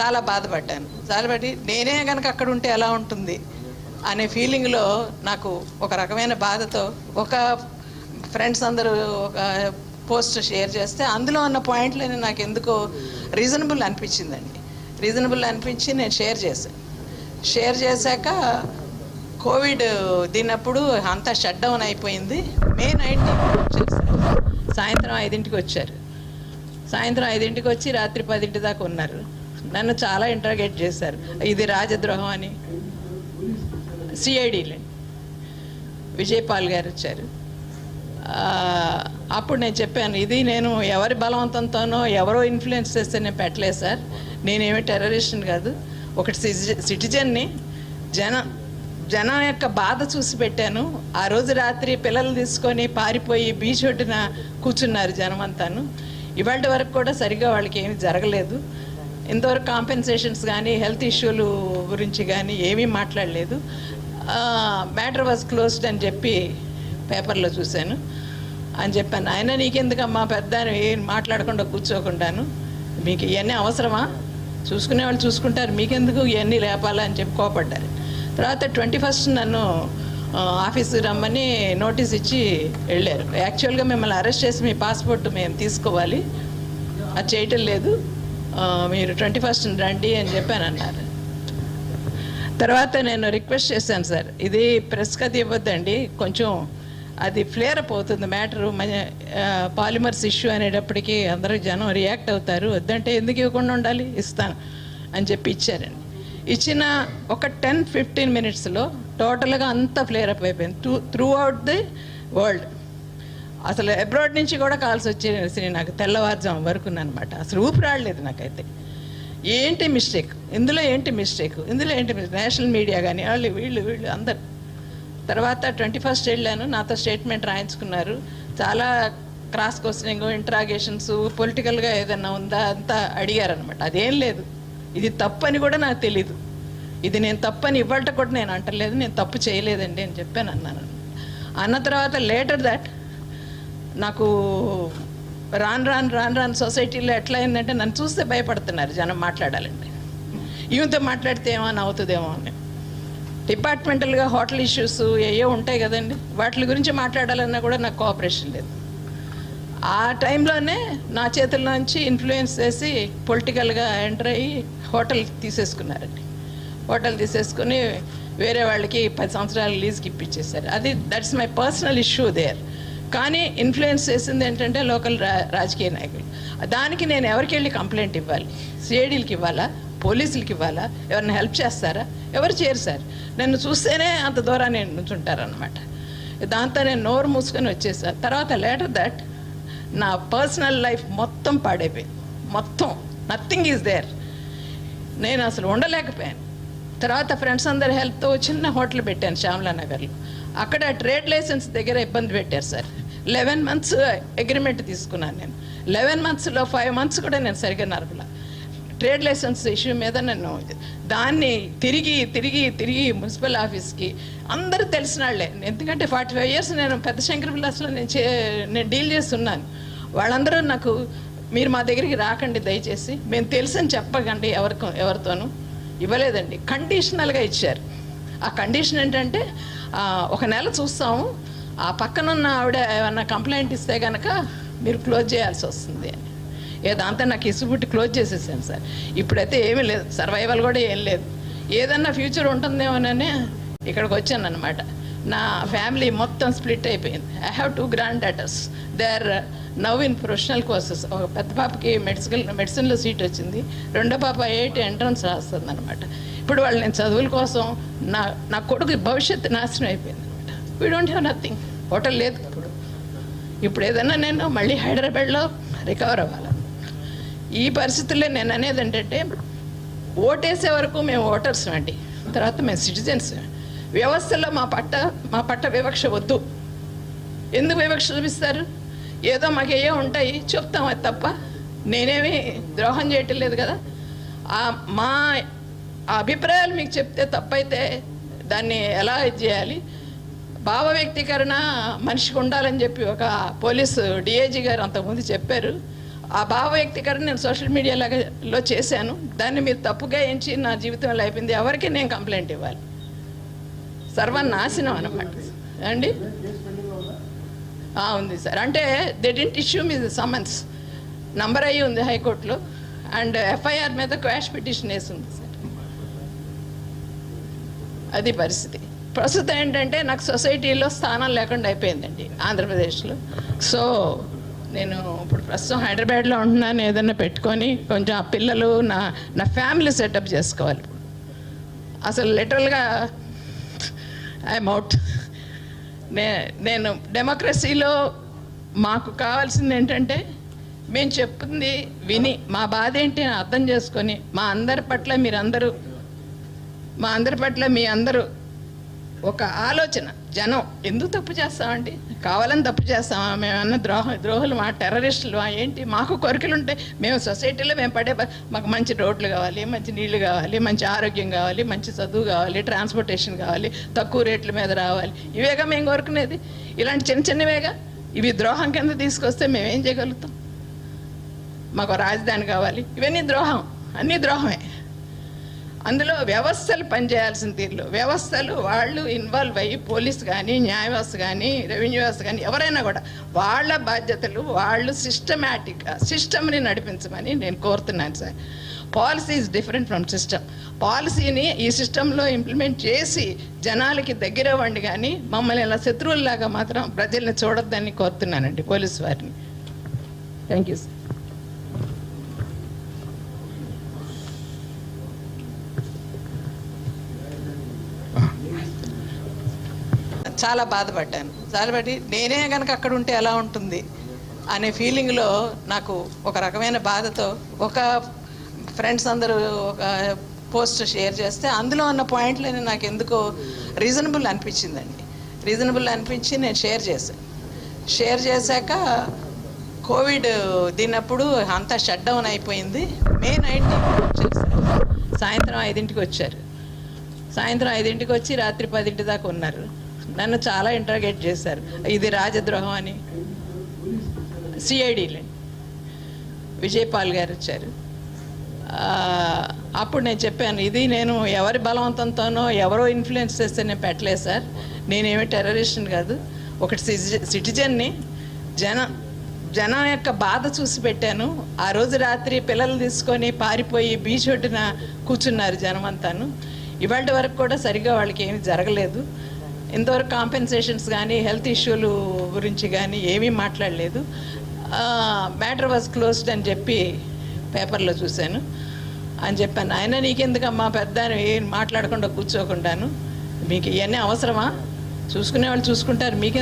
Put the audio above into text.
చాలా బాధపడ్డాను. బాధపడి నేనే కనుక అక్కడ ఉంటే ఎలా ఉంటుంది? అనే ఫీలింగ్లో నాకు ఒక రకమైన బాధతో ఒక ఫ్రెండ్స్ అందరూ ఒక పోస్ట్ షేర్ చేస్తే అందులో ఉన్న పాయింట్లని నాకు ఎందుకో రీజనబుల్ అనిపించిందండి. రీజనబుల్ అనిపించి నేను షేర్ చేశాను. షేర్ చేశాక కోవిడ్ దీనప్పుడు అంతా షట్ డౌన్ అయిపోయింది. మే నైట్ సాయంత్రం ఐదింటికి వచ్చారు. సాయంత్రం ఐదింటికి వచ్చి రాత్రి పదింటి దాకా ఉన్నారు. నన్ను చాలా ఇంటరాగేట్ చేశారు. ఇది రాజద్రోహం అని. సిఐడిలో విజయపాల్ గారు వచ్చారు. అప్పుడు నేను చెప్పాను ఇది నేను ఎవరి బలవంతంతోనో ఎవరో ఇన్ఫ్లుయెన్స్ చేస్తే నేను పెట్టలేదు సార్. నేనేమి టెర్రరిస్ట్ని కాదు. ఒకటి సిటిజన్ని జన జనం యొక్క బాధ చూసి పెట్టాను. ఆ రోజు రాత్రి పిల్లలు తీసుకొని పారిపోయి బీచ్ ఒడ్డున కూర్చున్నారు జనం అంతాను ఇవాళ వరకు కూడా సరిగ్గా వాళ్ళకి ఏమీ జరగలేదు. ఇంతవరకు కాంపెన్సేషన్స్ కానీ హెల్త్ ఇష్యూలు గురించి కానీ ఏమీ మాట్లాడలేదు. మ్యాటర్ వాజ్ క్లోజ్డ్ అని చెప్పి పేపర్లో చూశాను. అని చెప్పాను ఆయన నీకెందుకమ్మా పెద్ద ఏం మాట్లాడకుండా కూర్చోకుండాను? మీకు ఇవన్నీ అవసరమా? చూసుకునే వాళ్ళు చూసుకుంటారు మీకెందుకు ఇవన్నీ లేపాలా? అని చెప్పి కోపడ్డారు. తర్వాత ట్వంటీ ఫస్ట్ నన్ను ఆఫీస్కి రమ్మని నోటీస్ ఇచ్చి వెళ్ళారు. యాక్చువల్గా మిమ్మల్ని అరెస్ట్ చేసి మీ పాస్పోర్ట్ మేము తీసుకోవాలి. అది చేయటం లేదు. మీరు ట్వంటీ ఫస్ట్ రండి అని చెప్పాను అన్నారు తర్వాత నేను రిక్వెస్ట్ చేశాను సార్ ఇది ప్రెస్కి అది ఇవ్వద్దండి కొంచెం అది ఫ్లేర్ అప్ అవుతుంది మ్యాటరు పాలిమర్స్ ఇష్యూ అనేటప్పటికీ అందరూ జనం రియాక్ట్ అవుతారు వద్దంటే ఎందుకు ఇవ్వకుండా ఉండాలి? ఇస్తాను అని చెప్పి ఇచ్చారండి. ఇచ్చిన ఒక టెన్ ఫిఫ్టీన్ మినిట్స్లో టోటల్గా అంతా ఫ్లేర్ అప్ అయిపోయింది. Through throughout the world. అసలు అబ్రాడ్ నుంచి కూడా కాల్స్ వచ్చేసి నాకు తెల్లవారుజాము వరకు అనమాట అసలు ఊపిరాడలేదు నాకైతే. ఏంటి మిస్టేక్ ఇందులో ఏంటి మిస్టేక్ ఇందులో ఏంటి నేషనల్ మీడియా కానీ వాళ్ళు వీళ్ళు వీళ్ళు అందరు. తర్వాత ట్వంటీ ఫస్ట్ వెళ్ళాను నాతో స్టేట్మెంట్ రాయించుకున్నారు. చాలా క్రాస్ క్వశ్చనింగ్ ఇంట్రాగేషన్స్ పొలిటికల్గా ఏదైనా ఉందా అంతా అడిగారనమాట అదేం లేదు. ఇది తప్పు అని కూడా నాకు తెలీదు. ఇది నేను తప్పు అని ఇవ్వట కూడా నేను అంటలేదు నేను తప్పు చేయలేదండి అని చెప్పాను అన్నాను. అన్న తర్వాత లేటర్ దట్ నాకు రాను రాను రాను రాను సొసైటీలో ఎట్లా అయిందంటే నన్ను చూస్తే భయపడుతున్నారు జనం మాట్లాడాలండి ఈమెతో మాట్లాడితే ఏమైనా అవుతుందేమో అని. డిపార్ట్మెంటల్గా హోటల్ ఇష్యూస్ ఏయో ఉంటాయి కదండి. వాటి గురించి మాట్లాడాలన్నా కూడా నాకు కోఆపరేషన్ లేదు. ఆ టైంలోనే నా చేతుల్లోంచి ఇన్ఫ్లుయెన్స్ చేసి పొలిటికల్గా ఎంటర్ అయ్యి హోటల్ తీసేసుకున్నారండి. హోటల్ తీసేసుకుని వేరే వాళ్ళకి పది సంవత్సరాలు లీజ్కి ఇప్పించేశారు. అది that's my personal issue there. కానీ ఇన్ఫ్లుయెన్స్ చేసింది ఏంటంటే లోకల్ రా రాజకీయ నాయకులు. దానికి నేను ఎవరికి వెళ్ళి కంప్లైంట్ ఇవ్వాలి సిఐడీలకి ఇవ్వాలా? పోలీసులకి ఇవ్వాలా? ఎవరిని హెల్ప్ చేస్తారా? ఎవరు చేయరు సార్. నన్ను చూస్తేనే అంత దూరాన్ని నుంచుంటారనమాట దాంతో నేను నోరు మూసుకొని వచ్చేసా. తర్వాత లేటర్ దట్ నా పర్సనల్ లైఫ్ మొత్తం పాడైపోయింది. మొత్తం. నథింగ్ ఈజ్ దేర్ నేను అసలు ఉండలేకపోయాను. తర్వాత ఫ్రెండ్స్ అందరి హెల్ప్తో చిన్న హోటల్ పెట్టాను శ్యామలా నగర్లో అక్కడ ట్రేడ్ లైసెన్స్ దగ్గర ఇబ్బంది పెట్టారు సార్. లెవెన్ మంత్స్ అగ్రిమెంట్ తీసుకున్నాను నేను. లెవెన్ మంత్స్లో ఫైవ్ మంత్స్ కూడా నేను సరిగ్గా నరపలా ట్రేడ్ లైసెన్స్ ఇష్యూ మీద నన్ను దాన్ని తిరిగి తిరిగి తిరిగి మున్సిపల్ ఆఫీస్కి అందరూ తెలిసిన వాళ్ళే. ఎందుకంటే ఫార్టీ ఫైవ్ ఇయర్స్ నేను పెద్ద శంకర్ విలాస్లో నేను చే నేను డీల్ చేస్తున్నాను. వాళ్ళందరూ నాకు మీరు మా దగ్గరికి రాకండి దయచేసి. మేము తెలుసని చెప్పకండి ఎవరికి ఎవరితోనూ. ఇవ్వలేదండి. కండిషనల్గా ఇచ్చారు. ఆ కండిషన్ ఏంటంటే ఒక నెల చూస్తాము. ఆ పక్కనున్న ఆవిడ ఏమన్నా కంప్లైంట్ ఇస్తే కనుక మీరు క్లోజ్ చేయాల్సి వస్తుంది అని. ఏ దాంతో నాకు ఇసుబుట్టి క్లోజ్ చేసేసాను సార్. ఇప్పుడైతే ఏమీ లేదు. సర్వైవల్ కూడా ఏం లేదు. ఏదన్నా ఫ్యూచర్ ఉంటుందేమోనని ఇక్కడికి వచ్చాను అనమాట నా ఫ్యామిలీ మొత్తం స్ప్లిట్ అయిపోయింది. I have two granddaughters they are now in professional courses ఒక పెద్ద పాపకి మెడిసిన్ మెడిసిన్లో సీట్ వచ్చింది. రెండో పాప ఎయిట్ ఎంట్రన్స్ రాస్తుంది అనమాట ఇప్పుడు వాళ్ళు నేను చదువుల కోసం నా నా కొడుకు భవిష్యత్తు నాశనం అయిపోయింది. We don't have nothing hotel లేదు ఇప్పుడు. ఇప్పుడు ఏదన్నా నేను మళ్ళీ హైదరాబాద్లో రికవర్ అవ్వాలి? ఈ పరిస్థితుల్లో నేను అనేది ఏంటంటే ఓటేసే వరకు మేము ఓటర్స్ అండి. తర్వాత మేము సిటిజన్స్. వ్యవస్థలో మా పట్ట మా పట్ట వివక్ష వద్దు. ఎందుకు వివక్ష చూపిస్తారు? ఏదో మాకు ఉంటాయి చెప్తాం అది తప్ప. నేనేమి ద్రోహం చేయటం లేదు కదా. ఆ మా ఆ అభిప్రాయాలు మీకు చెప్తే తప్పైతే దాన్ని ఎలా ఇది చేయాలి? భావ వ్యక్తీకరణ మనిషికి ఉండాలని చెప్పి ఒక పోలీసు డిఐజీ గారు అంతకుముందు చెప్పారు. ఆ భావ వ్యక్తీకరణ నేను సోషల్ మీడియాలో చేశాను. దాన్ని మీరు తప్పుగా ఎంచి నా జీవితంలో అయిపోయింది. ఎవరికి నేను కంప్లైంట్ ఇవ్వాలి. సర్వనాశనం అనమాట అండి ఉంది సార్. అంటే they didn't issue me summons. Number అయ్యి ఉంది హైకోర్టులో. అండ్ ఎఫ్ఐఆర్ మీద క్వాష్ పిటిషన్ వేసి ఉంది సార్. అది పరిస్థితి. ప్రస్తుతం ఏంటంటే నాకు సొసైటీలో స్థానం లేకుండా అయిపోయిందండి ఆంధ్రప్రదేశ్లో. సో నేను ఇప్పుడు ప్రస్తుతం హైదరాబాద్లో ఉంటున్నాను ఏదైనా పెట్టుకొని కొంచెం ఆ పిల్లలు నా నా ఫ్యామిలీ సెటప్ చేసుకోవాలి. ఇప్పుడు అసలు లిటరల్గా ఐఎమ్ అవుట్. నే నేను డెమోక్రసీలో మాకు కావాల్సింది ఏంటంటే మేము చెప్పింది విని మా బాధ ఏంటి అని అర్థం చేసుకొని మా అందరి పట్ల మీరందరూ మా అందరి పట్ల మీ అందరూ ఒక ఆలోచన. జనం ఎందుకు తప్పు చేస్తామండి కావాలని తప్పు చేస్తామా? మేమన్నా ద్రోహ ద్రోహులు మా టెర్రరిస్టులు మా ఏంటి? మాకు కోరికలు ఉంటాయి మేము సొసైటీలో మేము పడే మాకు మంచి రోడ్లు కావాలి మంచి నీళ్ళు కావాలి మంచి ఆరోగ్యం కావాలి మంచి చదువు కావాలి ట్రాన్స్పోర్టేషన్ కావాలి తక్కువ రేట్ల మీద రావాలి. ఇవేగా మేము కోరుకునేది? ఇలాంటి చిన్న చిన్నవేగా? ఇవి ద్రోహం కింద తీసుకొస్తే మేమేం చేయగలుగుతాం? మాకు రాజధాని కావాలి. ఇవన్నీ ద్రోహం. అన్నీ ద్రోహమే. అందులో వ్యవస్థలు పనిచేయాల్సిన తీరులో వ్యవస్థలు వాళ్ళు ఇన్వాల్వ్ అయ్యి పోలీస్ కానీ న్యాయ కానీ రెవెన్యూ వ్యవస్థ కానీ ఎవరైనా కూడా వాళ్ళ బాధ్యతలు వాళ్ళు సిస్టమేటిక్గా సిస్టమ్ని నడిపించమని నేను కోరుతున్నాను sir. Policy is different from system పాలసీని ఈ సిస్టంలో ఇంప్లిమెంట్ చేసి జనాలకి దగ్గర అవ్వండి కానీ మమ్మల్ని ఇలా శత్రువుల్లాగా మాత్రం ప్రజల్ని చూడొద్దని కోరుతున్నానండి పోలీస్ వారిని. థ్యాంక్ యూ సార్ చాలా బాధపడ్డాను. బాధపడి నేనే కనుక అక్కడ ఉంటే ఎలా ఉంటుంది? అనే ఫీలింగ్లో నాకు ఒక రకమైన బాధతో ఒక ఫ్రెండ్స్ అందరూ ఒక పోస్ట్ షేర్ చేస్తే అందులో ఉన్న పాయింట్లని నాకు ఎందుకో రీజనబుల్ అనిపించిందండి. రీజనబుల్ అనిపించి నేను షేర్ చేశాను షేర్ చేశాక కోవిడ్ దీనప్పుడు అంతా షట్ డౌన్ అయిపోయింది. మే నైన్టీన్ వచ్చేసారు సాయంత్రం ఐదింటికి వచ్చారు. సాయంత్రం ఐదింటికి వచ్చి రాత్రి పదింటి దాకా ఉన్నారు. నన్ను చాలా ఇంటర్గేట్ చేశారు. ఇది రాజద్రోహం అని. సిఐడిలే విజయపాల్ గారు వచ్చారు. అప్పుడు నేను చెప్పాను ఇది నేను ఎవరి బలవంతంతోనో ఎవరో ఇన్ఫ్లుయెన్స్ చేస్తే నేను పెట్టలేదు సార్. నేనేమి టెర్రరిస్ట్ని కాదు. ఒకటి సిటిజన్ని జన జనం యొక్క బాధ చూసి పెట్టాను. ఆ రోజు రాత్రి పిల్లలు తీసుకొని పారిపోయి బీచ్ ఒడ్డున కూర్చున్నారు జనం అంతాను ఇవాళ వరకు కూడా సరిగా వాళ్ళకి ఏమీ జరగలేదు. ఇంతవరకు కాంపెన్సేషన్స్ కానీ హెల్త్ ఇష్యూలు గురించి కానీ ఏమీ మాట్లాడలేదు. మ్యాటర్ వాజ్ క్లోజ్డ్ అని చెప్పి పేపర్లో చూశాను. అని చెప్పాను ఆయన నీకెందుకమ్మా పెద్ద ఏం మాట్లాడకుండా కూర్చోకుండాను? మీకు ఇవన్నీ అవసరమా? చూసుకునే వాళ్ళు చూసుకుంటారు మీకెందుకు